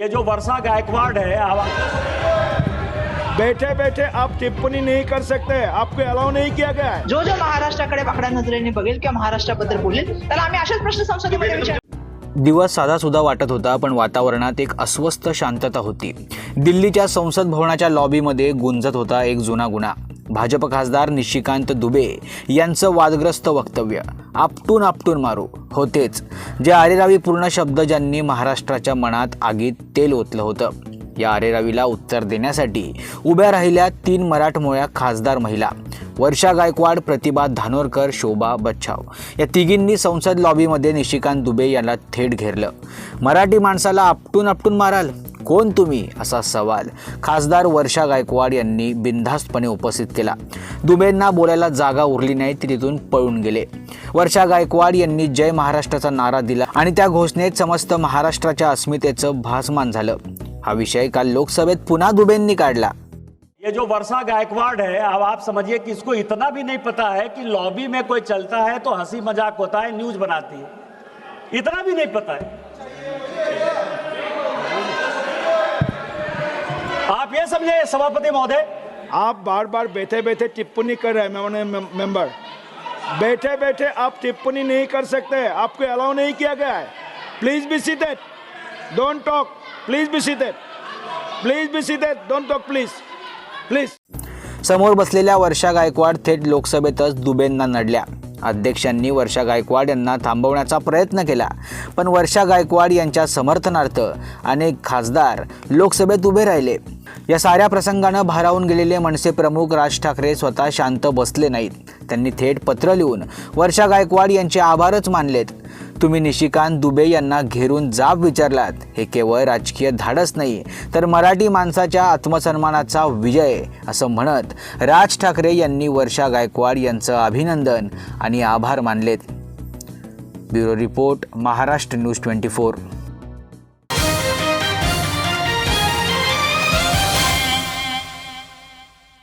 ये जो वर्षा गायकवाड़ है बैठे बैठे आप टिप्पणी नहीं कर सकते आपको अलाउ नहीं किया गया है। जो जो महाराष्ट्राकडे वाकड्या नजरेने बघेल किंवा महाराष्ट्राबद्दल बोलेल त्याला आम्ही अशाच प्रश्न संसदेमध्ये विचार दिवस साधासुद्धा वाटत होता पण वातावरणात एक अस्वस्थ शांतता होती. दिल्लीच्या संसद भवनाच्या लॉबीमध्ये गुंजत होता एक जुना गुन्हा. भाजप खासदार निशिकांत दुबे यांचं वादग्रस्त वक्तव्य. आपटून आपटून मारू. होतेच. जे आरेरावी पूर्ण शब्द ज्यांनी महाराष्ट्राच्या मनात आगीत तेल ओतलं होतं. या आरेरावीला उत्तर देण्यासाठी उभ्या राहिल्या तीन मराठमोळ्या खासदार महिला. वर्षा गायकवाड प्रतिभा धानोरकर शोभा बच्छाव. या तिघींनी संसद लॉबीमध्ये निशिकांत दुबे यांना थेट घेरलं. मराठी माणसाला आपटून आपटून माराल. कोण तुम्ही? असा सवाल खासदार वर्षा गायकवाड यांनी बिनधास्तपणे उपस्थित केला. दुबेंना बोलायला जागा उरली नाही ते तिथून पळून गेले. वर्षा गायकवाड यांनी जय महाराष्ट्राचा नारा दिला आणि त्या घोषणेत समस्त महाराष्ट्राच्या अस्मितेचं भासमान झालं. हा विषय काल लोकसभेत पुन्हा दुबेंनी काढला. ये जो वर्षा गायकवाड़ है अब आप समझिए कि इसको इतना भी नहीं पता है कि लॉबी में कोई चलता है तो हंसी मजाक होता है न्यूज बनाती है। इतना भी नहीं पता है। ये समझे सभापति महोदय। आप बार बार बैठे बैठे टिप्पणी कर रहे हैं मेंबर बैठे बैठे आप टिप्पणी नहीं कर सकते आपको अलाउ नहीं किया गया है। Please be seated don't talk please be seated please be seated don't talk please please समोर बसलेल्या वर्षा गायकवाड थेट लोकसभेतच दुबेंना नडल्या. अध्यक्षांनी वर्षा गायकवाड यांना थांबवण्याचा प्रयत्न केला. पण वर्षा गायकवाड यांच्या समर्थनार्थ अनेक खासदार लोकसभेत उभे राहिले. या साऱ्या प्रसंगानं भारावून गेलेले मनसे प्रमुख राज ठाकरे स्वतः शांत बसले नाहीत. त्यांनी थेट पत्र लिहून वर्षा गायकवाड यांचे आभारच मानलेत. तुम्ही निशिकांत दुबे यांना घेरून जाब विचारलात. हे केवळ राजकीय धाडस नाही तर मराठी माणसाच्या आत्मसन्मानाचा विजय असं म्हणत राज ठाकरे यांनी वर्षा गायकवाड यांचं अभिनंदन आणि आभार मानलेत. Bureau report Maharashtra news twenty four.